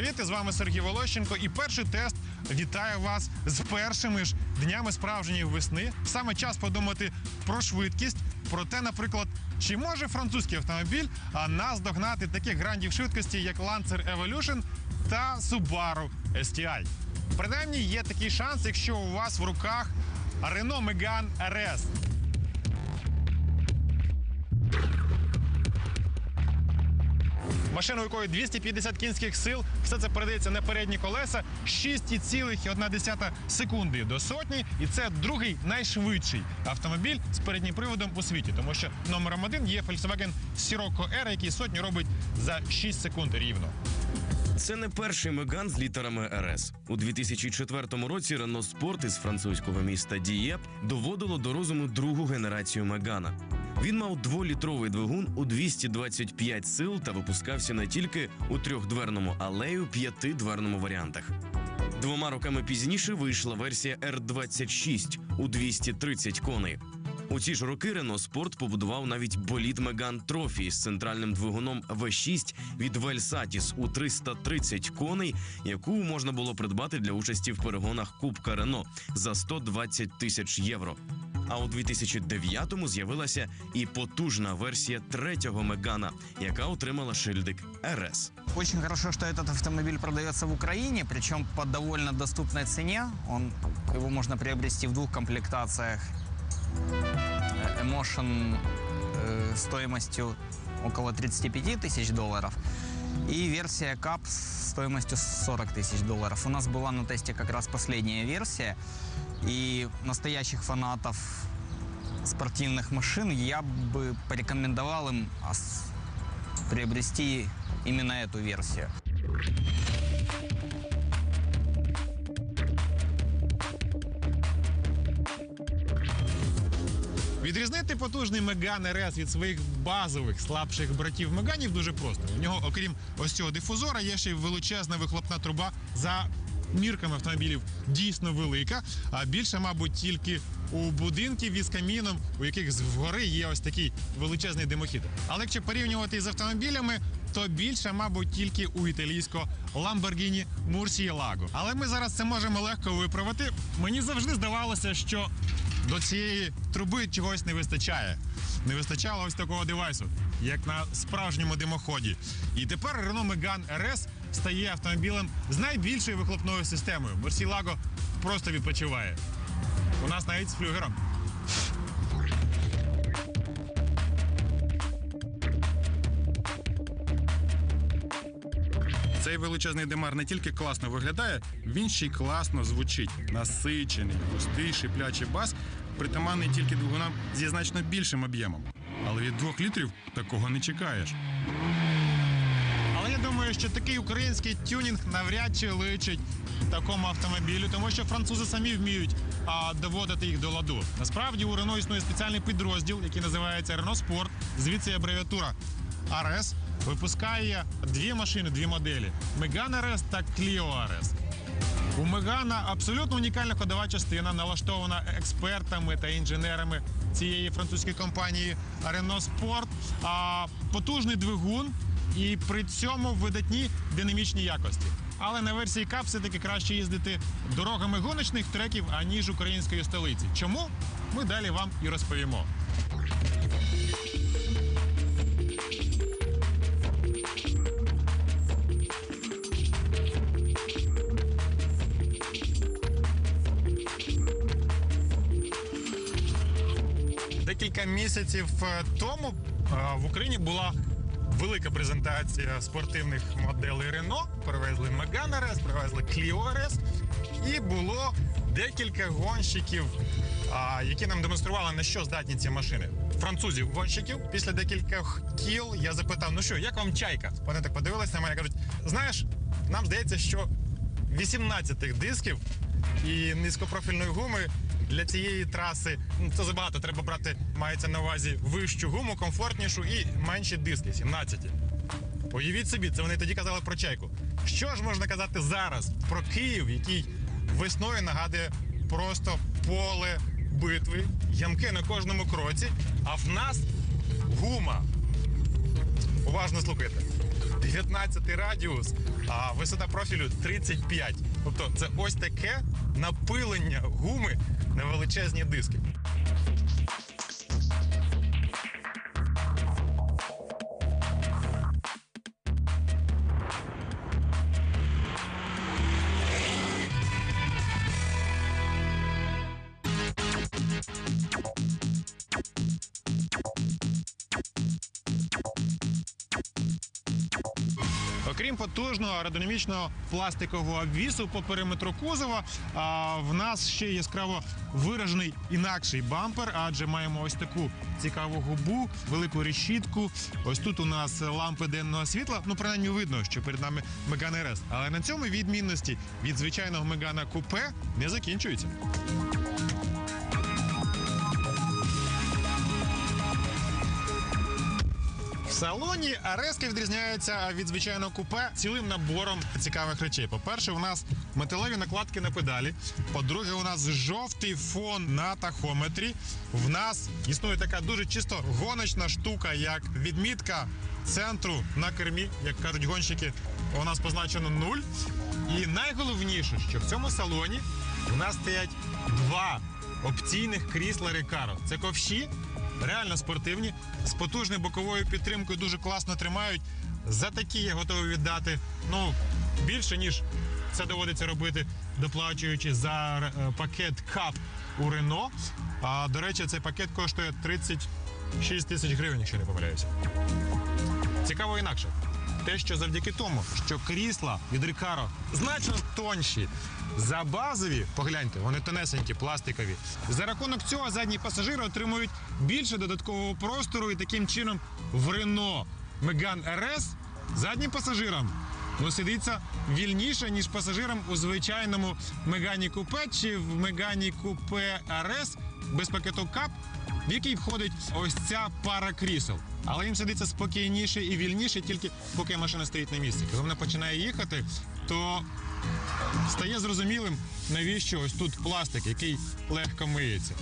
Привіт, з вами Сергій Волощенко. І перший тест вітає вас з першими ж днями справжньої весни. Саме час подумати про швидкість, про те, наприклад, чи може французький автомобіль наздогнати таких грандів швидкості, як Lancer Evolution та Subaru STI. Принаймні є такий шанс, якщо у вас в руках Renault Megane RS. Машина, у якої 250 кінських сил, все це передається на передні колеса 6,1 секунди до сотні. І це другий найшвидший автомобіль з переднім приводом у світі, тому що номером один є Volkswagen Sirocco R, який сотню робить за 6 секунд рівно. Це не перший Меган з літерами РС. У 2004 році Рено Спорт із французького міста Дієп доводило до розуму другу генерацію Мегана. Він мав дволітровий двигун у 225 сил та випускався не тільки у трьохдверному, але й у п'ятидверному варіантах. Двома роками пізніше вийшла версія R26 у 230 коней. У ці ж роки Рено Спорт побудував навіть болід Меган Трофі з центральним двигуном V6 від Вельсатіс у 330 коней, яку можна було придбати для участі в перегонах Кубка Рено за 120 тисяч євро. А у 2009-му з'явилася і потужна версія третього Мегана, яка отримала шильдик РС. Очень хорошо, что этот автомобиль продается в Украине, причем по довольно доступной цене. Он, его можно приобрести в двух комплектациях. Э, Emotion э, стоимостью около 35 тысяч долларов и версия с стоимостью 40 тысяч долларов. У нас была на тесте как раз последняя версия, и настоящих фанатов спортивных машин я бы порекомендовал им приобрести именно эту версию. Відрізнити потужний Меган RS від своїх базових слабших братів Меганів дуже просто. У нього, окрім ось цього дифузора, є ще й величезна вихлопна труба за мірками автомобілів дійсно велика. А більше, мабуть, тільки у будинків із каміном, у яких згори є ось такий величезний димохід. Але якщо порівнювати із автомобілями, то більше, мабуть, тільки у італійського Lamborghini Murcielago. Але ми зараз це можемо легко виправити. Мені завжди здавалося, що до цієї труби чогось не вистачає. Не вистачало ось такого девайсу, як на справжньому димоході. І тепер Renault Megane RS стає автомобілем з найбільшою вихлопною системою. Murcielago просто відпочиває. У нас навіть з флюгером. Цей величезний димар не тільки класно виглядає, він ще й класно звучить. Насичений, густий, шиплячий бас, притаманний тільки двигунам зі значно більшим об'ємом. Але від двох літрів такого не чекаєш. Але я думаю, що такий український тюнінг навряд чи личить такому автомобілю, тому що французи самі вміють а, доводити їх до ладу. Насправді у Рено існує спеціальний підрозділ, який називається Renault Sport, звідси абревіатура RS, випускає дві машини, дві моделі: Megane RS та Clio RS. У Мегана абсолютно унікальна ходова частина, налаштована експертами та інженерами цієї французької компанії Renault Sport. А потужний двигун і при цьому видатні динамічні якості. Але на версії Cup все-таки краще їздити дорогами гоночних треків, аніж української столиці. Чому? Ми далі вам і розповімо. Декілька місяців е, тому е, в Україні була велика презентація спортивних моделей Renault. Привезли Megane RS, привезли Clio RS. І було декілька гонщиків, які нам демонстрували, на що здатні ці машини. Французів гонщиків. Після декількох кіл я запитав: ну що, як вам чайка? Вони так подивилися на мене кажуть: знаєш, нам здається, що 18 дисків і низькопрофільної гуми для цієї траси ну, це забагато. Треба брати, мається на увазі вищу гуму, комфортнішу і менші диски 17. Уявіть собі, це вони тоді казали про чайку. Що ж можна казати зараз про Київ, який весною нагадує просто поле битви, ямки на кожному кроці, а в нас гума. Уважно слухайте. 19 радіус, а висота профілю 35. Тобто це ось таке напилення гуми на величезні диски. Окрім потужного аеродинамічного пластикового обвісу по периметру кузова, а, в нас ще яскраво виражений інакший бампер, адже маємо ось таку цікаву губу, велику решітку. Ось тут у нас лампи денного світла. Ну, принаймні видно, що перед нами Megane RS. Але на цьому відмінності від звичайного Megane купе не закінчуються. Салоні Ареска відрізняється від звичайного купе цілим набором цікавих речей. По-перше, у нас металеві накладки на педалі. По-друге, у нас жовтий фон на тахометрі. В нас існує така дуже чисто гоночна штука, як відмітка центру на кермі, як кажуть гонщики. У нас позначено нуль. І найголовніше, що в цьому салоні у нас стоять два опційних крісла Рекаро. Це ковші, реально спортивні, з потужною боковою підтримкою дуже класно тримають. За такі я готовий віддати ну, більше, ніж це доводиться робити, доплачуючи за е, пакет КАП у Рено. А до речі, цей пакет коштує 36 тисяч гривень, якщо не помиляюся. Цікаво інакше. Те, що завдяки тому, що крісла від Рікаро значно тонші за базові, погляньте, вони тонесенькі, пластикові. За рахунок цього задні пасажири отримують більше додаткового простору і таким чином в Рено Megane RS заднім пасажирам ну, сидиться вільніше, ніж пасажирам у звичайному Мегані Купе чи в Мегані Купе RS без пакету КАП, в який входить ось ця пара крісел. Але їм сидиться спокійніше і вільніше, тільки поки машина стоїть на місці. Коли вона починає їхати, то стає зрозумілим, навіщо ось тут пластик, який легко миється.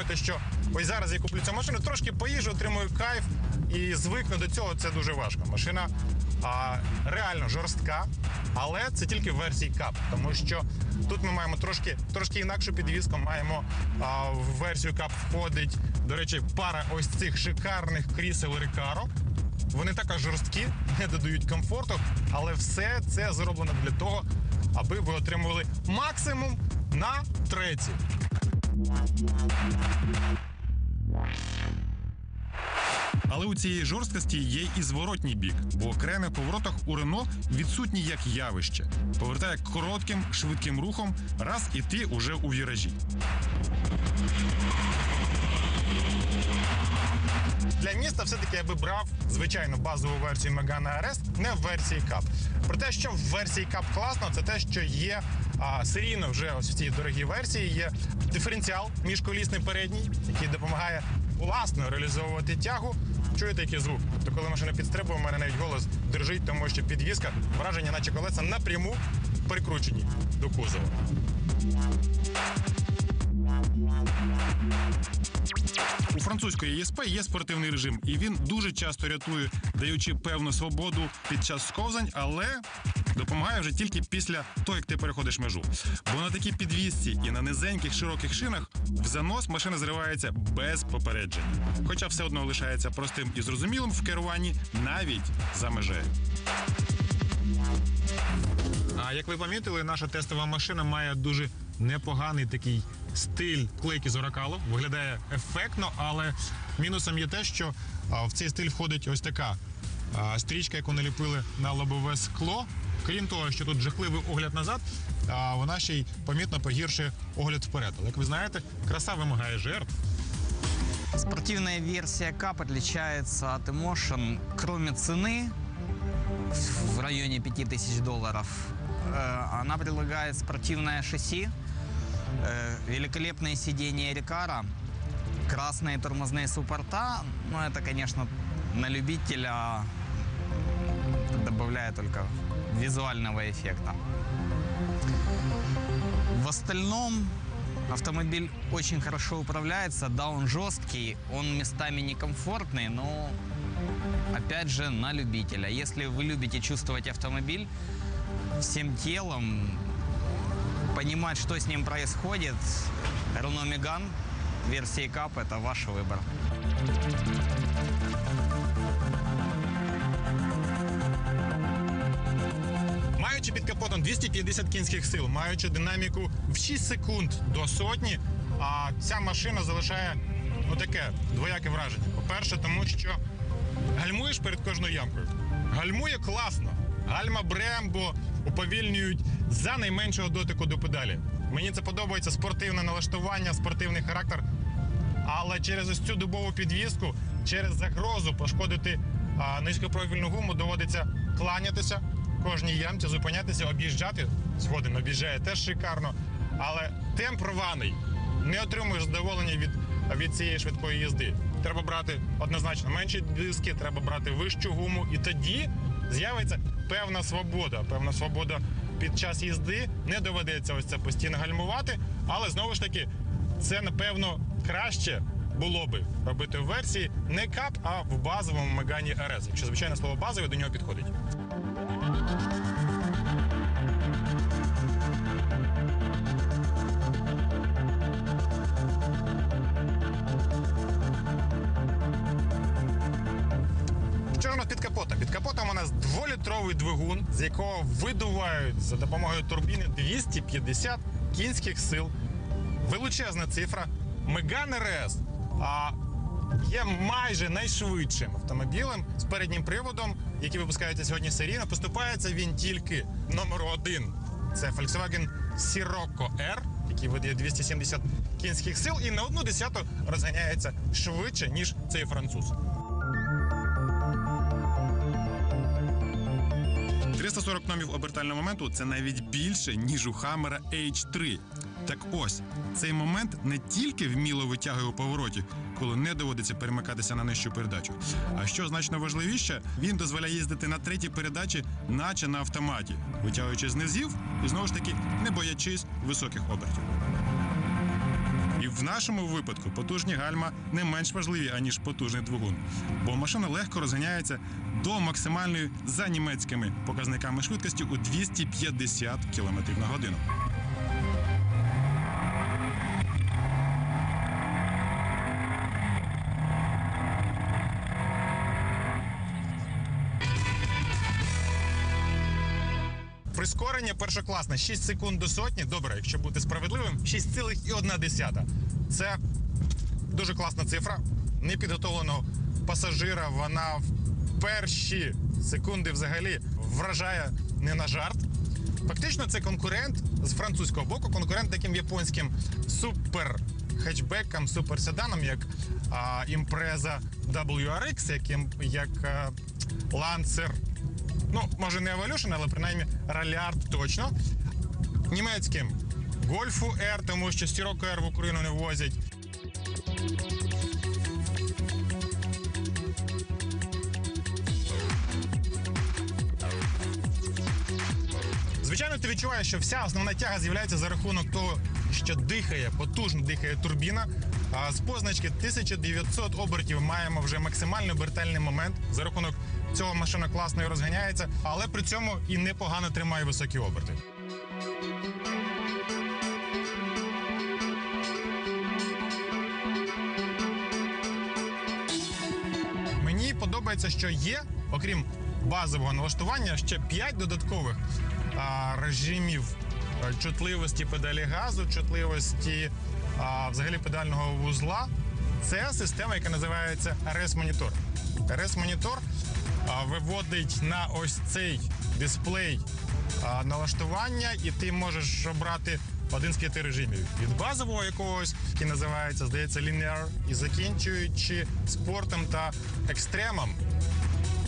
Думаєте, що ось зараз я куплю цю машину, трошки поїжджу, отримую кайф і звикну до цього, це дуже важко. Машина а, реально жорстка, але це тільки в версії КАП, тому що тут ми маємо трошки, трошки інакшу підвізку. Маємо а, в версію КАП входить, до речі, пара ось цих шикарних крісел Рекаро. Вони також жорсткі, не додають комфорту, але все це зроблено для того, аби ви отримували максимум на треці. Але у цієї жорсткості є і зворотній бік, бо в поворотах у Рено відсутні як явище. Повертає коротким, швидким рухом, раз і ти уже у віражі. Для міста все-таки я би брав звичайну базову версію Megane RS, не в версії Cup. Про те, що в версії Cup класно, це те, що є а, серійно вже ось в цій дорогій версії є диференціал міжколісний передній, який допомагає власно реалізовувати тягу. Чуєте, який звук? Тобто, коли машина підстрибує, у мене навіть голос держить, тому що підвізка, враження, наче колеса напряму прикручені до кузова. У французької ЄСП є спортивний режим, і він дуже часто рятує, даючи певну свободу під час сковзань, але допомагає вже тільки після того, як ти переходиш межу. Бо на такій підвісці і на низеньких широких шинах в занос машина зривається без попередження. Хоча все одно лишається простим і зрозумілим в керуванні навіть за межею. А як ви помітили, наша тестова машина має дуже непоганий такий стиль клейки з оракалу. Виглядає ефектно, але мінусом є те, що в цей стиль входить ось така стрічка, яку наліпили на лобове скло. Крім того, що тут жахливий огляд назад, а вона ще й помітно погіршує огляд вперед. Але як ви знаєте, краса вимагає жертв. Спортивная версия КАП отличается от Emotion, кроме цены, в районе 5000 долларов. Э, Она предлагает спортивное шасси, э, великолепные сиденья Рикара, красные тормозные суппорта. Ну, это, конечно, на любителя добавляет только визуального эффекта. В остальном автомобиль очень хорошо управляется. Да, он жесткий, он местами некомфортный, но опять же на любителя. Если вы любите чувствовать автомобиль всем телом, понимать, что с ним происходит, Renault Megane версии Cup – это ваш выбор. Маючи під капотом 250 кінських сил, маючи динаміку в 6 секунд до сотні, а ця машина залишає ну, таке двояке враження. По-перше, тому що гальмуєш перед кожною ямкою. Гальмує класно. Гальма Брембо уповільнюють за найменшого дотику до педалі. Мені це подобається спортивне налаштування, спортивний характер. Але через ось цю дубову підвіску, через загрозу пошкодити а, низькопрофільну гуму доводиться кланятися кожній ямці, зупинятися, об'їжджати. Згоден об'їжджає теж шикарно. Але темп рваний. Не отримуєш задоволення від, від цієї швидкої їзди. Треба брати однозначно менші диски, треба брати вищу гуму, і тоді з'явиться певна свобода. Певна свобода під час їзди. Не доведеться ось це постійно гальмувати, але знову ж таки це напевно краще було би робити в версії не кап, а в базовому Мегані RS, якщо звичайно слово базовий до нього підходить. Під капотом? Під капотом у нас дволітровий двигун, з якого видувають за допомогою турбіни 250 кінських сил. Величезна цифра. Megane RS а, є майже найшвидшим автомобілем з переднім приводом, який випускається сьогодні серійно. Поступається він тільки номер один. Це Volkswagen Sirocco R, який видає 270 кінських сил, і на одну десяту розганяється швидше, ніж цей француз. 340 номів обертального моменту це навіть більше, ніж у Хаммера H3. Так ось, цей момент не тільки вміло витягує у повороті, коли не доводиться перемикатися на нижчу передачу. А що значно важливіше, він дозволяє їздити на третій передачі, наче на автоматі, витягуючи з низів і знову ж таки не боячись високих обертів. І в нашому випадку потужні гальма не менш важливі, аніж потужний двигун, бо машина легко розганяється до максимальної за німецькими показниками швидкості у 250 км на годину. Прискорення першокласне 6 секунд до сотні. Добре, якщо бути справедливим, 6,1. Це дуже класна цифра. Непідготовленого пасажира вона в перші секунди взагалі вражає не на жарт. Фактично, це конкурент з французького боку, конкурент таким японським супер хетчбекам, суперседаном, як а, імпреза WRX, яким як а, Lancer ну, може не Evolution, але принаймні Ralliart точно. Німецьким Гольфу R, тому що Сіроко R в Україну не ввозять. Звичайно, ти відчуваєш, що вся основна тяга з'являється за рахунок того, що дихає, потужно дихає турбіна. З позначки 1900 обертів маємо вже максимальний обертальний момент. За рахунок цього машина класно і розганяється, але при цьому і непогано тримає високі оберти. Мені подобається, що є, окрім базового налаштування, ще 5 додаткових режимів чутливості педалі газу, чутливості а, взагалі педального вузла. Це система, яка називається RS Monitor. RS Monitor виводить на ось цей дисплей налаштування, і ти можеш обрати один з п'яти режимів від базового якогось, який називається, здається, Linear, і закінчуючи спортом та екстремом.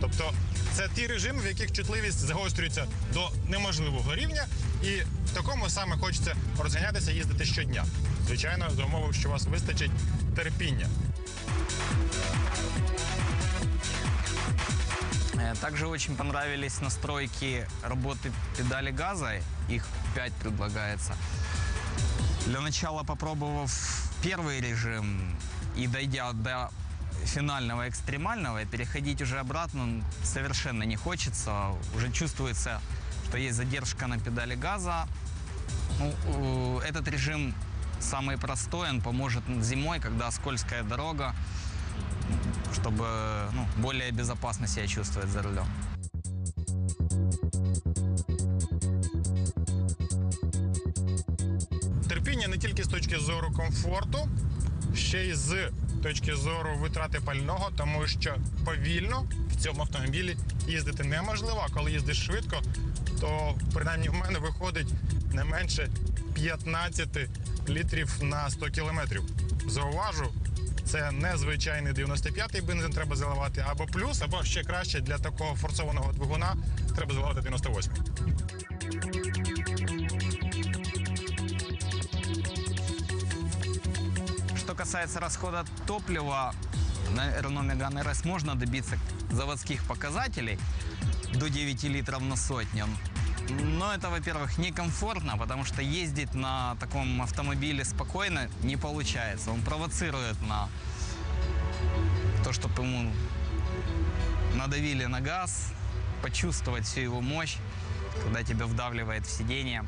Тобто Це ті режими, в яких чутливість загострюється до неможливого рівня, і в такому саме хочеться розганятися, їздити щодня. Звичайно, за умови, що у вас вистачить терпіння. Э, Также очень понравились настройки работы педали газа. Их 5 предлагается. Для начала попробовав первый режим и дойдя до финального экстремального, переходить уже обратно совершенно не хочется. Уже чувствуется, что есть задержка на педали газа. Ну, этот режим самый простой, он поможет зимой, когда скользкая дорога, чтобы ну, более безопасно себя чувствовать за рулем. Терпіння не тільки з точки зору комфорту, ще й з точки зору витрати пального, тому що повільно в цьому автомобілі їздити неможливо. А коли їздиш швидко, то принаймні в мене виходить не менше 15 літрів на 100 кілометрів. Зауважу, це не звичайний 95-й бензин треба заливати, або плюс, або ще краще для такого форсованого двигуна треба заливати 98-й. Касается расхода топлива, на Renault Megane RS можно добиться заводских показателей до 9 литров на сотню. Но это, во-первых, некомфортно, потому что ездить на таком автомобиле спокойно не получается. Он провоцирует на то, чтобы ему надавили на газ, почувствовать всю его мощь, когда тебя вдавливает в сиденье.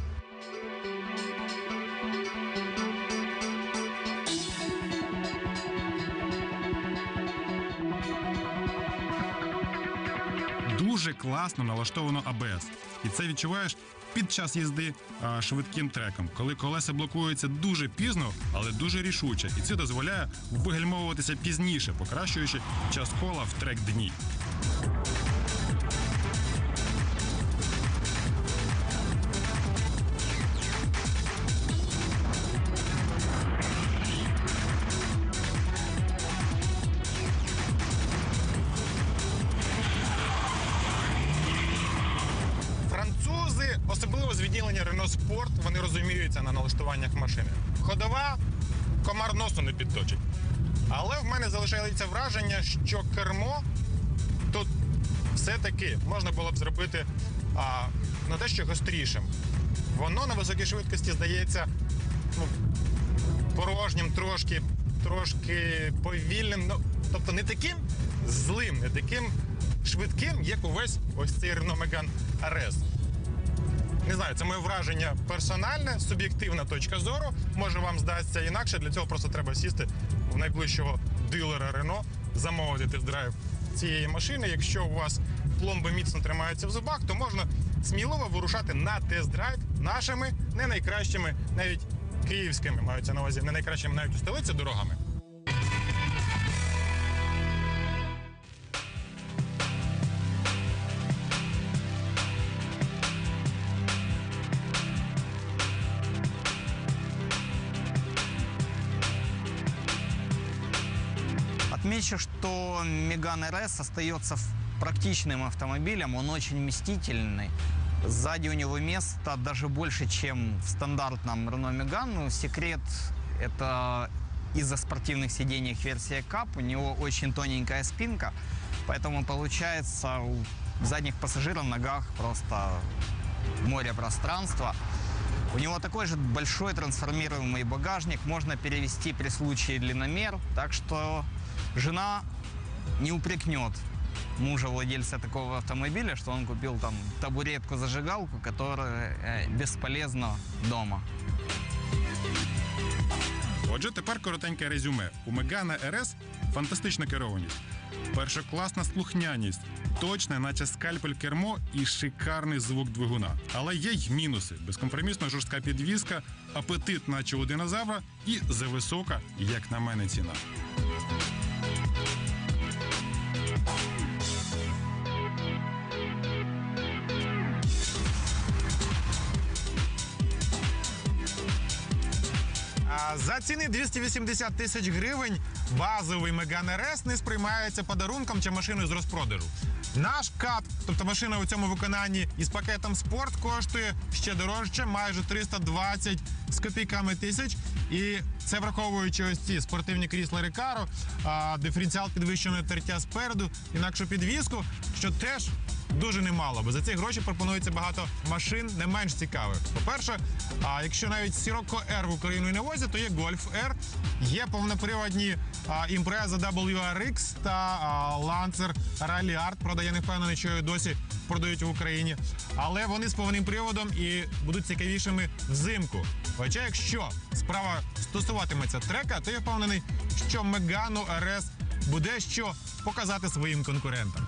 Дуже класно налаштовано АБС. І це відчуваєш під час їзди а, швидким треком, коли колеса блокуються дуже пізно, але дуже рішуче. І це дозволяє вигальмовуватися пізніше, покращуючи час кола в трек дні. Вони на налаштуваннях машини. Ходова комар носу не підточить. Але в мене залишається враження, що кермо тут все-таки можна було б зробити а, на дещо гострішим. Воно на високій швидкості здається ну, порожнім, трошки, трошки повільним. Ну, тобто не таким злим, не таким швидким, як увесь ось цей Renault Megane RS. Не знаю, це моє враження персональне, суб'єктивна точка зору. Може вам здасться інакше. Для цього просто треба сісти в найближчого дилера Renault, замовити тест-драйв цієї машини. Якщо у вас пломби міцно тримаються в зубах, то можна сміливо вирушати на тест-драйв нашими не найкращими, навіть київськими, маються на увазі, не найкращими навіть у столиці дорогами. Отмечу, что Megane RS остается практичным автомобилем, он очень вместительный. Сзади у него места даже больше, чем в стандартном Renault Megane. Секрет – это из-за спортивных сидений версия Cup. У него очень тоненькая спинка, поэтому получается у задних пассажиров в ногах просто море пространства. У него такой же большой трансформируемый багажник, можно перевести при случае длинномер, так что жена не упрекнет мужа владельца такого автомобиля, что он купил там табуретку-зажигалку, которая э, бесполезна дома. Отже, тепер коротеньке резюме. У Megane RS фантастична керованість, першокласна слухняність, точне, наче скальпель кермо і шикарний звук двигуна. Але є й мінуси: безкомпромісна жорстка підвізка, апетит, наче у динозавра, і зависока, як на мене, ціна. За ціни 280 тисяч гривень базовий Megane RS не сприймається подарунком чи машиною з розпродажу. Наш кап, тобто машина у цьому виконанні із пакетом спорт, коштує ще дорожче, майже 320 з копійками тисяч. І це враховуючи ось ці спортивні крісла Рекаро, диференціал підвищеного тертя спереду, інакшу підвіску, що теж дуже немало, бо за ці гроші пропонується багато машин не менш цікавих. По-перше, а якщо навіть Sirocco R в Україну не возять, то є Golf R, є повноприводні імпреза WRX та Lancer Rally Art. Правда, я не впевнений, що досі продають в Україні. Але вони з повним приводом і будуть цікавішими взимку. Хоча, якщо справа стосуватиметься трека, то я впевнений, що Megane RS буде що показати своїм конкурентам.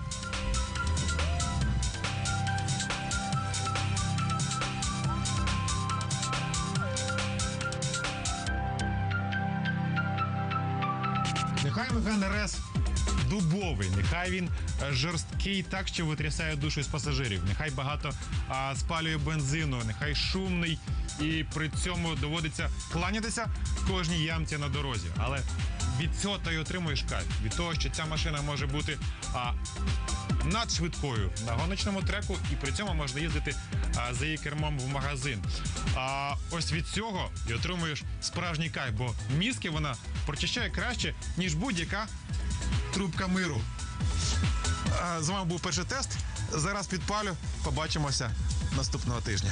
Меган РС дубовий, нехай він е, жорсткий так, що витрясає душу з пасажирів. Нехай багато а, спалює бензину, нехай шумний і при цьому доводиться кланятися кожній ямці на дорозі. Але від цього ти отримуєш кайф. Від того, що ця машина може бути а, надшвидкою на гоночному треку, і при цьому можна їздити а, за її кермом в магазин. А ось від цього і отримуєш справжній кайф, бо мізки вона прочищає краще, ніж будь-яка трубка миру. А, З вами був перший тест. Зараз підпалю. Побачимося наступного тижня.